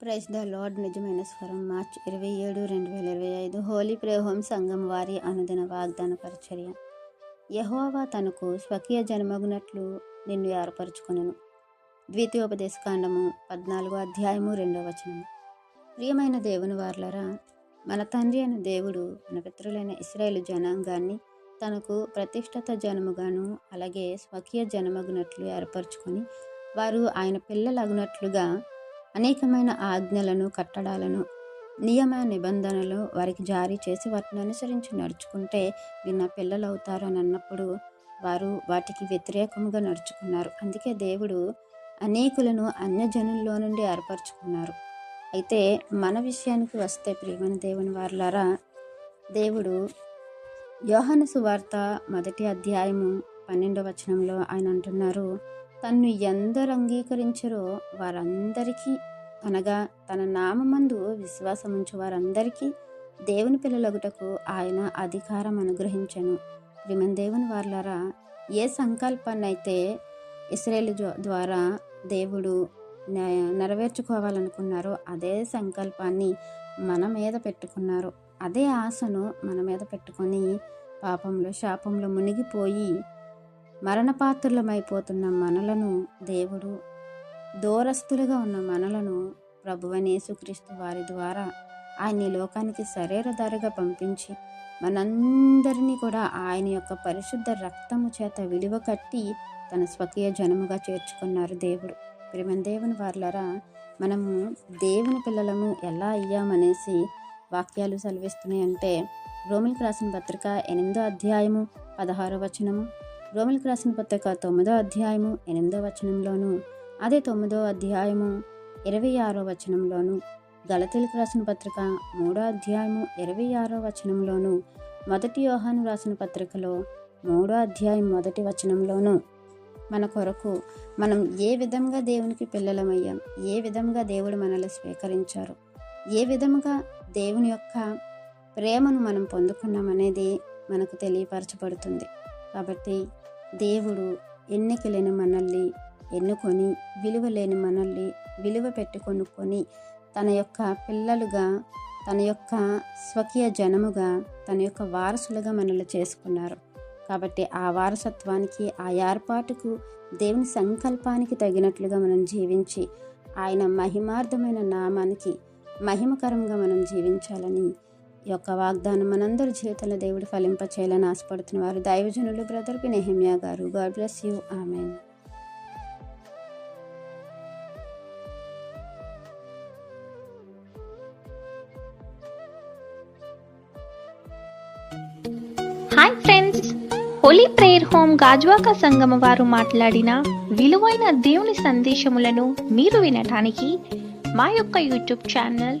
Praise the lord. నిజమైన స్వరం. March ఇరవై ఏడు రెండు వేల ఇరవై ఐదు. హోలీ ప్రేహోం సంఘం వారి అనుదిన వాగ్దాన పరిచర్య. యహోవా తనకు స్వకీయ జన్మగునట్లు నిన్ను ఏర్పరచుకునను. ద్వితీయోపదేశకాండము పద్నాలుగో అధ్యాయము రెండవ వచనము. ప్రియమైన దేవుని వార్లరా మన తండ్రి అయిన దేవుడు మన పితృలైన ఇస్రాయేల్ జనాంగాన్ని తనకు ప్రతిష్టత జనముగాను అలాగే స్వకీయ జనమగునట్లు ఏర్పరచుకొని వారు ఆయన పిల్లలగునట్లుగా అనేకమైన ఆజ్ఞలను కట్టడాలను నియమ నిబంధనలు వారికి జారీ చేసి వాటిని అనుసరించి నడుచుకుంటే నిన్న పిల్లలు అవుతారు అని అన్నప్పుడు వారు వాటికి వ్యతిరేకముగా నడుచుకున్నారు. అందుకే దేవుడు అనేకులను అన్యజనుల్లో నుండి ఏర్పరచుకున్నారు. అయితే మన విషయానికి వస్తే ప్రియమైన దేవుని వారులారా దేవుడు యోహాను సువార్త మొదటి అధ్యాయము పన్నెండవ వచనంలో ఆయన అంటున్నారు తన్ను ఎందరు అంగీకరించరో వారందరికీ అనగా తన నామందు విశ్వాసముంచు వారందరికీ దేవుని పిల్లలగుటకు ఆయన అధికారం అనుగ్రహించను. ప్రిమన్ దేవుని వార్లారా ఏ సంకల్పాన్ని అయితే ఇస్రాయేల్ ద్వారా దేవుడు నెరవేర్చుకోవాలనుకున్నారో అదే సంకల్పాన్ని మన మీద పెట్టుకున్నారు. అదే ఆశను మన మీద పెట్టుకొని పాపంలో శాపంలో మునిగిపోయి మరణపాత్రులమైపోతున్న మనలను దేవుడు దూరస్తులుగా ఉన్న మనలను ప్రభువనేసుక్రీస్తు వారి ద్వారా ఆయన లోకానికి శరీర ధరగా పంపించి మనందరినీ కూడా ఆయన యొక్క పరిశుద్ధ రక్తము చేత విలువ కట్టి తన స్వకీయ జనముగా చేర్చుకున్నారు దేవుడు. ప్రేమ దేవుని వార్లరా మనము దేవుని పిల్లలము ఎలా అయ్యామనేసి వాక్యాలు సెలవిస్తున్నాయంటే రోమిల్కి రాసిన పత్రిక ఎనిమిదో అధ్యాయము పదహారో వచనము రోమిల్కి రాసిన పత్రిక తొమ్మిదో అధ్యాయము ఎనిమిదో వచనంలోను అదే తొమ్మిదో అధ్యాయము ఇరవై ఆరో వచనంలోను గలతీలకు రాసిన పత్రిక మూడో అధ్యాయము ఇరవై ఆరో వచనంలోను మొదటి యోహాను రాసిన పత్రికలో మూడో అధ్యాయం మొదటి వచనంలోను. మన కొరకు మనం ఏ విధంగా దేవునికి పిల్లలమయ్యాం ఏ విధంగా దేవుడు మనల్ని స్వీకరించారు ఏ విధముగా దేవుని యొక్క ప్రేమను మనం పొందుకున్నామనేది మనకు తెలియపరచబడుతుంది. కాబట్టి దేవుడు ఎన్నిక లేని మనల్ని ఎన్నుకొని విలువ లేని మనల్ని విలువ పెట్టుకొనుక్కొని తన యొక్క పిల్లలుగా తన యొక్క స్వకీయ జనముగా తన యొక్క వారసులుగా మనల్ని చేసుకున్నారు. కాబట్టి ఆ వారసత్వానికి ఆ ఏర్పాటుకు దేవుని సంకల్పానికి తగినట్లుగా మనం జీవించి ఆయన మహిమార్థమైన నామానికి మహిమకరంగా మనం జీవించాలని యొక్క వాగ్దానం మనందరి జీవితంలో దేవుడు ఫలింపచేయాలని ఆశపడుతున్న వారు దైవజనులు brother P garu. God bless you. Amen. Hi friends holy prayer home Gajuwaka సంగమ వారు మాట్లాడిన విలువైన దేవుని సందేశములను మీరు వినటానికి మా యొక్క యూట్యూబ్ ఛానల్